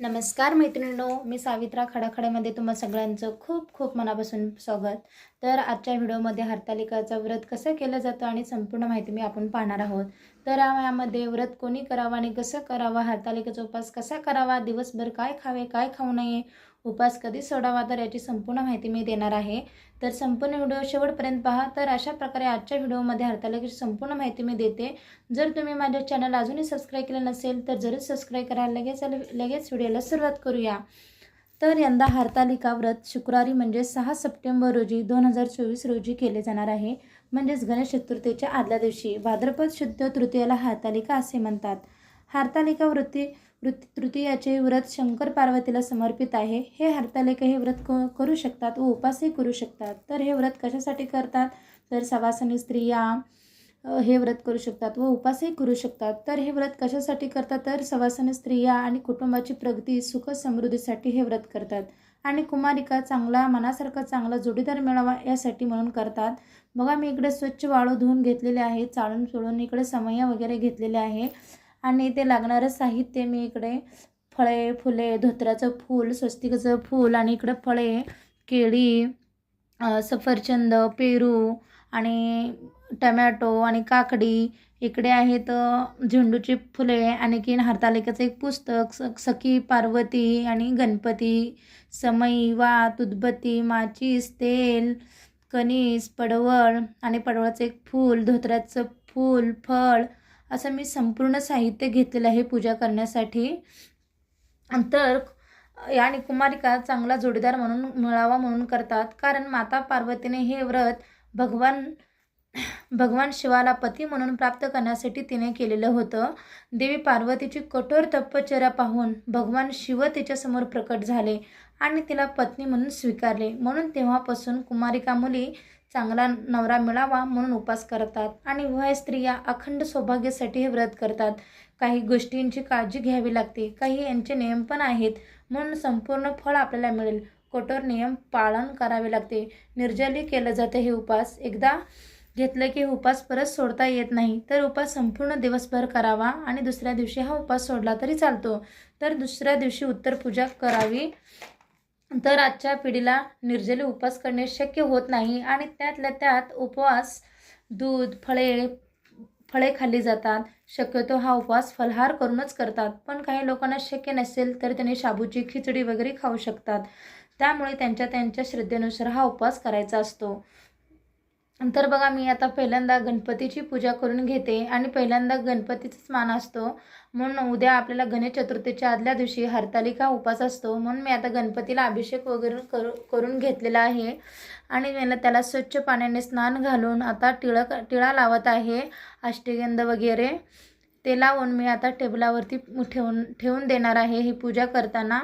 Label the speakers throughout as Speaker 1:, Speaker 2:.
Speaker 1: नमस्कार मैत्रिणींनो मी सावित्रा खडाखड्यामध्ये तुम्हा सगळ्यांचं खूप खूप मनापासून स्वागत. तर आजच्या व्हिडिओमध्ये हरतालिकाचं व्रत कसं केलं जातं आणि संपूर्ण माहिती मी आपण पाहणार आहोत. तर यामध्ये व्रत कोणी करावा आणि कसं करावं? हरतालिकेचा उपास कसा करावा? दिवसभर काय खावे काय खाऊ नये? उपास कधी सोडावा? तर याची संपूर्ण माहिती मी देणार आहे. तर संपूर्ण व्हिडिओ शेवटपर्यंत पहा. तर अशा प्रकारे आजच्या व्हिडिओमध्ये हरतालिकेची संपूर्ण माहिती मी देते. जर तुम्ही माझ्या चॅनल अजूनही सबस्क्राईब केलं नसेल तर जरूर सबस्क्राईब करा. लगेच लगेच व्हिडिओला सुरुवात करूया. तर यंदा हरतालिका व्रत शुक्रवारी म्हणजे सहा सप्टेंबर रोजी दोन हजार चोवीस रोजी केले जाणार आहे. म्हणजेच गणेश चतुर्थीच्या आदल्या दिवशी भाद्रपद शुद्ध तृतीयाला हरतालिका असे म्हणतात. हरतालिका वृत्ती वृत्ती तृतीयाचे व्रत शंकर पार्वतीला समर्पित आहे. हे हरतालिका हे व्रत क करू शकतात व उपासही करू शकतात. तर हे व्रत कशासाठी करतात? तर सवासनी स्त्रिया हे व्रत करू शकतात व उपासही करू शकतात. तर हे व्रत कशासाठी करतात? तर सवासनी स्त्रिया आणि कुटुंबाची प्रगती सुख समृद्धीसाठी हे व्रत करतात. आणि कुमारिका चांगला मनासारखा चांगला जोडीदार मिळावा यासाठी म्हणून करतात. बघा मी इकडे स्वच्छ वाळू धुवून घेतलेले आहे चाळून चोळून इकडे समया वगैरे घेतलेले आहे. आणि ते लागणारं साहित्य मी इकडे फळे फुले धोत्र्याचं फूल स्वस्तिकाचं फूल आणि इकडं फळे केळी सफरचंद पेरू आणि टमॅटो आणि काकडी. इकडे आहेत झेंडूची फुले आणखीन हरतालिकेचं एक पुस्तक स सखी पार्वती आणि गणपती समई वात उदबत्ती माचीस तेल कणीस पडवळ आणि पडवळाचं एक फूल धोत्र्याचं फूल फळ असं मी संपूर्ण साहित्य घेतलेलं आहे पूजा करण्यासाठी. तर आणि कुमारिका चांगला जोडीदार म्हणून मिळावा म्हणून करतात. कारण माता पार्वतीने हे व्रत भगवान भगवान शिवाला पती म्हणून प्राप्त करण्यासाठी तिने केलेलं होतं. देवी पार्वतीची कठोर तपश्चर्या पाहून भगवान शिव तिच्यासमोर प्रकट झाले आणि तिला पत्नी म्हणून स्वीकारले. म्हणून तेव्हापासून कुमारिका मुली चांगला नवरा मिळावा म्हणून उपास करतात आणि वय स्त्रिया अखंड सौभाग्यासाठी हे व्रत करतात. काही गोष्टींची काळजी घ्यावी लागते काही यांचे नियम पण आहेत म्हणून संपूर्ण फळ आपल्याला मिळेल. कठोर नियम पालन करावे लागते. निर्जली केलं जातं हे उपास. एकदा घेतलं की उपास परत सोडता येत नाही तर उपास संपूर्ण दिवसभर करावा आणि दुसऱ्या दिवशी हा उपास सोडला तरी चालतो. तर दुसऱ्या दिवशी उत्तर पूजा करावी. तर आजच्या पिढीला निर्जली उपवास करणे शक्य होत नाही आणि त्यातल्या त्यात उपवास दूध फळे फळे खाल्ली जातात. शक्यतो हा उपवास फलहार करूनच करतात. पण काही लोकांना शक्य नसेल तर त्यांनी शाबूची खिचडी वगैरे खाऊ शकतात. त्यामुळे त्यांच्या त्यांच्या श्रद्धेनुसार हा उपवास करायचा असतो. तर बघा मी आता पहिल्यांदा गणपतीची पूजा करून घेते आणि पहिल्यांदा गणपतीचाच मान असतो. म्हणून उद्या आपल्याला गणेश चतुर्थीच्या आदल्या दिवशी हरतालिका उपास असतो. म्हणून मी आता गणपतीला अभिषेक वगैरे करू करून घेतलेला आहे. आणि मला त्याला स्वच्छ पाण्याने स्नान घालून आता टिळक टिळा लावत आहे. अष्टगंध वगैरे. ते लावून मी आता टेबलावरती ठेवून ठेवून देणार आहे ही पूजा करताना.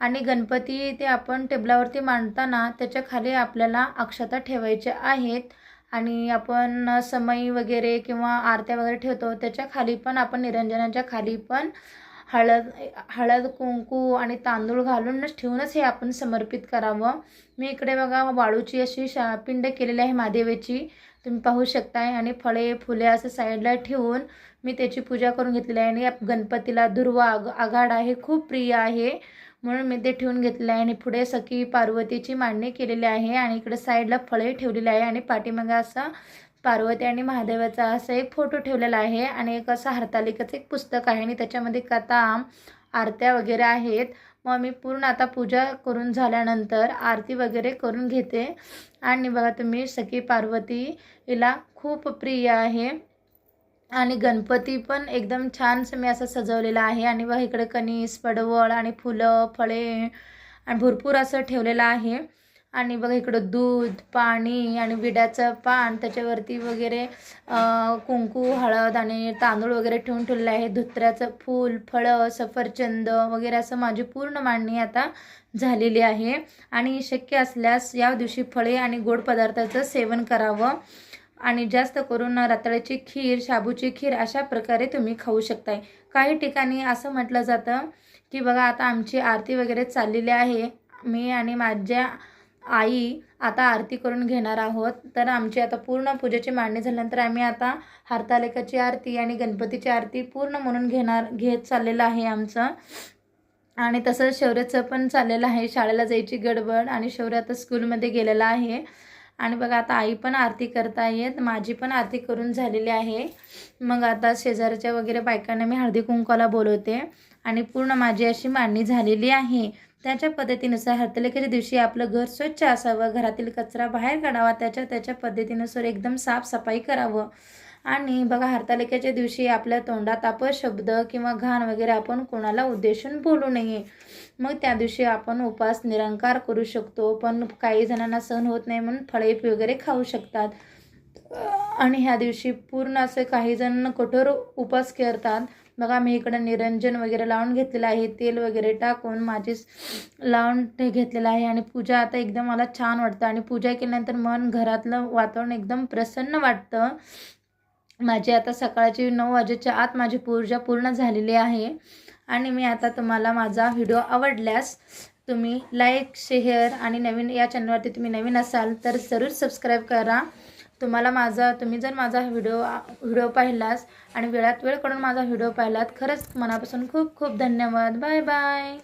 Speaker 1: आणि गणपती ते आपण टेबलावरती मांडताना त्याच्याखाली आपल्याला अक्षता ठेवायच्या आहेत. आणि आपण समई वगैरे किंवा आरत्या वगैरे ठेवतो त्याच्याखाली पण आपण निरंजनाच्या खाली पण हळद हळद कुंकू आणि तांदूळ घालूनच ठेवूनच हे आपण समर्पित करावं. मी इकडे बघा वाळूची अशी शा पिंड केलेली आहे महादेवाची. तुम्ही पाहू शकताय आणि फळे फुले असं साईडला ठेवून मी त्याची पूजा करून घेतलेली आहे. आणि गणपतीला दुर्वा आग आघाड आहे खूप प्रिय आहे. म्हणून मी ते ठेवून घेतलं आहे आणि पुढे सखी पार्वतीची मांडणी केलेली आहे आणि इकडे साईडला फळे ठेवलेले आहे आणि पाठीमागे असा पार्वती आणि महादेवाचा असा एक फोटो ठेवलेला आहे आणि एक असं हरतालिकाचं एक पुस्तक आहे आणि त्याच्यामध्ये कथा आरत्या वगैरे आहेत. मग मी पूर्ण आता पूजा करून झाल्यानंतर आरती वगैरे करून घेते. आणि बघा तुम्ही सखी पार्वती हिला खूप प्रिय आहे. आणि गणपती पण एकदम छानसं मी असं सजवलेलं आहे. आणि बघा इकडे कणीस पडवळ आणि फुलं फळे आणि भरपूर असं ठेवलेलं आहे. आणि बघा इकडं दूध पाणी आणि विड्याचं पान त्याच्यावरती वगैरे कुंकू हळद आणि तांदूळ वगैरे ठेवून ठेवलेलं आहे. धुत्र्याचं फूल फळं सफरचंद वगैरे असं माझी पूर्ण मांडणी आता झालेली आहे. आणि शक्य असल्यास या दिवशी फळे आणि गोड पदार्थाचं सेवन करावं. आणि जास्त करून रताळ्याची खीर शाबूची खीर अशा प्रकारे तुम्ही खाऊ शकताय. काही ठिकाणी असं म्हटलं जातं की बघा आता आमची आरती वगैरे चाललेली आहे. मी आणि माझ्या आई आता आरती करून घेणार आहोत. तर आमची आता पूर्ण पूजेची मांडणी झाल्यानंतर आम्ही आता हरतालिकाची आरती आणि गणपतीची आरती पूर्ण म्हणून घेणार घेत चाललेलं आहे आमचं. आणि तसंच शौर्याचं पण चाललेलं आहे. शाळेला जायची गडबड आणि शौर्य आता स्कूलमध्ये गेलेला आहे. आणि बघा आता आई पण आरती करता येत माझी पण आरती करून झालेली आहे. मग आता शेजारच्या वगैरे बायकांना मी हळदी कुंकवाला बोलवते. आणि पूर्ण माझी अशी मांडणी झालेली आहे. त्याच्या पद्धतीनुसार हरतालिकेच्या दिवशी आपलं घर स्वच्छ असावं घरातील कचरा बाहेर काढावा त्याच्या त्याच्या पद्धतीनुसार एकदम साफसफाई करावं. आणि बघा हरतालिकेच्या दिवशी आपल्या तोंडात अपशब्द किंवा घाण वगैरे आपण कोणाला उद्देशून बोलू नये. मग त्या दिवशी आपण उपास निरंकार करू शकतो पण काही जणांना सहन होत नाही म्हणून फळे वगैरे खाऊ शकतात. आणि ह्या दिवशी पूर्ण असे काही जण कठोर उपास करतात. बघा मी इकडं निरंजन वगैरे लावून घेतलेलं आहे. तेल वगैरे टाकून माझी लावून ते घेतलेलं आहे. आणि पूजा आता एकदम मला छान वाटतं. आणि पूजा केल्यानंतर मन घरातलं वातावरण एकदम प्रसन्न वाटतं. माझी आता सकाळची नऊ वाजेच्या आत माझी पूजा पूर्ण झालेली आहे. आणि मी आता तुम्हाला माझा व्हिडिओ आवडल्यास तुम्ही लाईक शेअर आणि नवीन या चॅनलवरती तुम्ही नवीन असाल तर जरूर सबस्क्राईब करा. तुम्हाला माझा तुम्ही जर माझा व्हिडिओ व्हिडिओ पाहिलास आणि वेळात वेळ काढून माझा व्हिडिओ पाहिलात खरंच मनापासून खूप खूप धन्यवाद. Bye bye